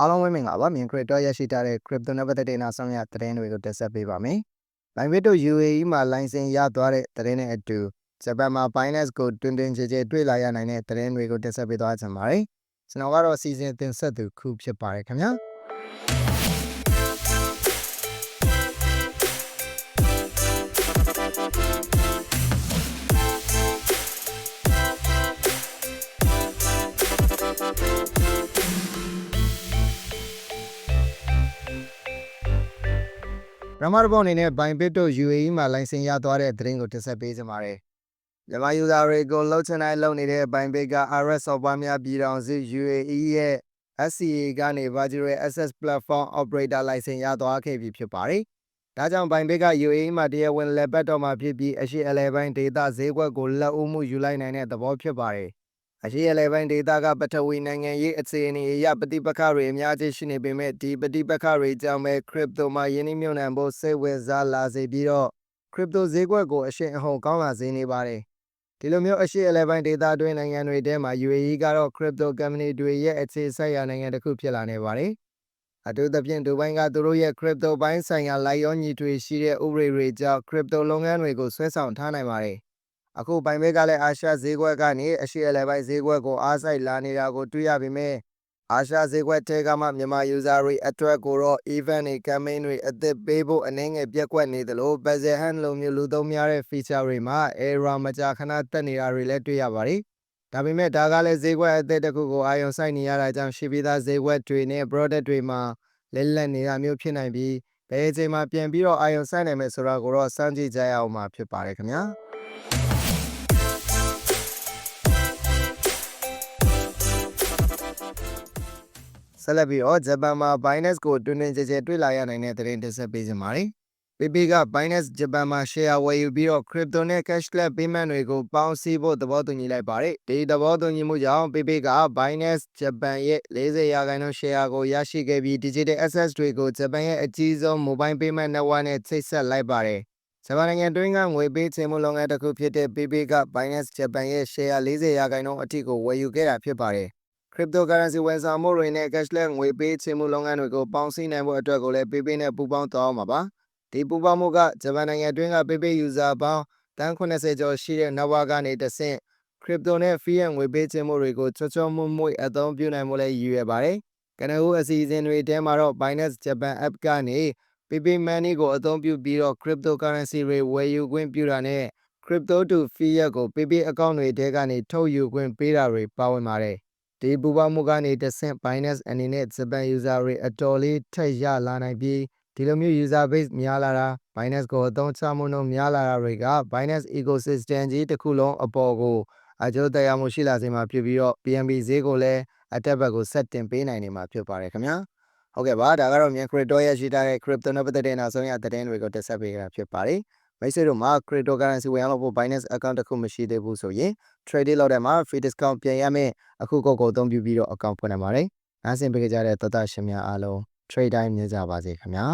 အားလုံးပဲမင်္ဂလာပါမြင် crypto ရရှိထားတဲ့ crypto နဲ့ပတ်သက်တဲ့နောက်ဆုံးရသတင်းတွေကိုတင်ဆက်ပေးပါမယ်။ Binance တို့ UAE မှာ license ရသွားတဲ့သတင်းနဲ့အတူဂျပန်မှာ Binance ကိုတွင်တွင်ကျယ်ကျယ်တွေ့လာရနိုင်တဲ့သတင်းတွေကိုတင်ဆက်ပေးသွားချင်ပါတယ်။ကျွန်တော်ကတော့စီစဉ်တင်ဆက်သူခုဖြစ်ပါတယ်ခင်ဗျာ။ ပထမတစ်ပုတ်အနေနဲ့ Binance တို့ UAE မှာ license ရသွားတဲ့သတင်းကိုတင်ဆက်ပေးချင်ပါတယ်။မြန်မာ user တွေကိုလှုပ်ချင်တိုင်းလှုပ်နေတဲ့ Binance က RS software များပြည်ထောင်စု UAE ရဲ့ SCA ကနေ Virtual Access Platform Operator license ရသွားခဲ့ပြီဖြစ်ပါတယ်။ဒါကြောင့် Binance က UAE မှာတရားဝင်လည်ပတ်တော့မှာဖြစ်ပြီးအရှေ့အလယ်ပိုင်းဒေသဈေးကွက်ကိုလက်ဦးမှုယူလိုက်နိုင်တဲ့သဘောဖြစ်ပါတယ်။ အရှေ့အလယ်ပိုင်းဒေသကပထဝီနိုင်ငံရေးအခြေအနေအရပဋိပက္ခတွေအများကြီးရှိနေပေမဲ့ဒီပဋိပက္ခတွေကြောင့်ပဲ crypto မှာယင်းနှိမ့်ညွန့်နှံဖို့စိတ်ဝင်စားလာစေပြီးတော့ crypto ဈေးကွက်ကိုအရှိန်အဟုန်ကောင်းလာစေနေပါတယ်။ဒီလိုမျိုးအရှေ့အလယ်ပိုင်းဒေသတွင်းနိုင်ငံတွေထဲမှာ UAE ကတော့ crypto company တွေရဲ့အခြေစိုက်ရာနိုင်ငံတစ်ခုဖြစ်လာနေပါတယ်။အထူးသဖြင့်ဒူဘိုင်းကသူတို့ရဲ့ crypto ပိုင်းဆိုင်ရာလိုက်ရောညီထွေရှိတဲ့ဥပဒေတွေကြောင့် crypto လုပ်ငန်းတွေကိုဆွဲဆောင်ထားနိုင်ပါတယ်။ အခု Binance ကလည်းအာရှဈေးကွက်ကနေအရှေ့အလယ်ပိုင်းဈေးကွက်ကိုအားစိုက်လာနေတာကိုတွေ့ရပေမဲ့အာရှဈေးကွက်ထဲကမှမြန်မာ user တွေအတွက်ကိုတော့ event တွေ campaign တွေအသစ်ပေးဖို့အနေငယ်ပြက်ကွက်နေသလို Bezel Hand လိုမျိုးလူသုံးများတဲ့ feature တွေမှာ error မကြာခဏတက်နေတာတွေလည်းတွေ့ရပါတယ်။ဒါပေမဲ့ဒါကလည်းဈေးကွက်အသစ်တစ်ခုကိုအာရုံစိုက်နေရတာကြောင့်ရှိပြီးသားဈေးကွက်တွေနဲ့ product တွေမှာလက်လက်နေတာမျိုးဖြစ်နိုင်ပြီးဘယ်အချိန်မှာပြန်ပြီးတော့အာရုံစိုက်နိုင်မယ်ဆိုတာကိုတော့စမ်းကြည့်ကြရအောင်မှာဖြစ်ပါတယ်ခင်ဗျာ။ ဆက်လက်ပြီးတော့ဂျပန်မှာ Binance ကိုတွင်တွင်ကျယ်ကျယ်တွေ့လာရနိုင်တဲ့သတင်းတင်ဆက်ပေးချင်ပါတယ်။ PP က Binance ဂျပန်မှာ share ဝယ်ယူပြီးတော့ crypto နဲ့ cashless payment တွေကိုပေါင်းစည်းဖို့သဘောတူညီလိုက်ပါတယ်။ဒီသဘောတူညီမှုကြောင့် PP က Binance ဂျပန်ရဲ့40ရာခိုင်နှုန်း share ကိုရရှိခဲ့ပြီး digital access တွေကိုဂျပန်ရဲ့အကြီးဆုံး mobile payment network နဲ့ချိတ်ဆက်လိုက်ပါတယ်။ဂျပန်နိုင်ငံတွင်းကငွေပေးချေမှုလုပ်ငန်းတစ်ခုဖြစ်တဲ့ PP က Binance ဂျပန်ရဲ့ share 40ရာခိုင်နှုန်းအထိကိုဝယ်ယူခဲ့တာဖြစ်ပါတယ်။ cryptocurrency ဝန်ဆောင်မှုတွေနဲ့ cashless ငွေပေးချေမှုလုပ်ငန်းတွေကိုပေါင်းစည်းနိုင်ဖို့အတွက်ကိုလည်း PP နဲ့ပူးပေါင်းသွားအောင်မှာပါ။ဒီပူးပေါင်းမှုကဂျပန်နိုင်ငံတွင်းက PP user ပေါင်းတန်း80ကျော်ရှိတဲ့ network ကနေတဆင့် crypto နဲ့ fiat ငွေပေးချေမှုတွေကိုချောချောမွေ့မွေ့အသုံးပြုနိုင်ဖို့လည်းရည်ရွယ်ပါတယ်။ကနဦးအစီအစဉ်တွေထဲမှာတော့ Binance Japan App ကနေ PP Money ကိုအသုံးပြုပြီးတော့ cryptocurrency တွေဝယ်ယူခွင့်ပြုတာနဲ့ crypto to fiat ကို PP အကောင့်တွေထဲကနေထုတ်ယူခွင့်ပေးတာတွေပါဝင်ပါတယ်။ ဒီပူးပေါင်းမှုကနေတဆင့် Binance အနေနဲ့ဂျပန် user တွေအတော်လေးထက်ရလာနိုင်ပြီးဒီလိုမျိုး user base များလာတာ Binance ကိုအသုံးချမှုနှုန်းများလာတာတွေက Binance ecosystem ကြီးတစ်ခုလုံးအပေါ်ကိုအကျိုးသက်ရောက်မှုရှိလာစေမှာဖြစ်ပြီးတော့ BNB ဈေးကိုလည်းအတက်ဘက်ကိုဆက်တင်ပေးနိုင်နေမှာဖြစ်ပါတယ်ခင်ဗျာဟုတ်ကဲ့ပါဒါကတော့မြန် crypto ရဲ့ရှိထားတဲ့ crypto နဲ့ပတ်သက်တဲ့နောက်ဆုံးရသတင်းတွေကိုတက်ဆက်ပေးကြတာဖြစ်ပါတယ် မိတ်ဆွေတို့မှာ cryptocurrency ဝင်ရောက်လို့ Binance account တစ်ခုမရှိသေးဘူးဆိုရင် trading လုပ်တဲ့မှာ free discount ပြန်ရမယ်အခုကိုကိုအသုံးပြုပြီးတော့ account ဖွင့်နိုင်ပါတယ်နားဆင်ပေးကြတဲ့သောတာရှင်များအားလုံး trade time မြင်ကြပါစေခင်ဗျာ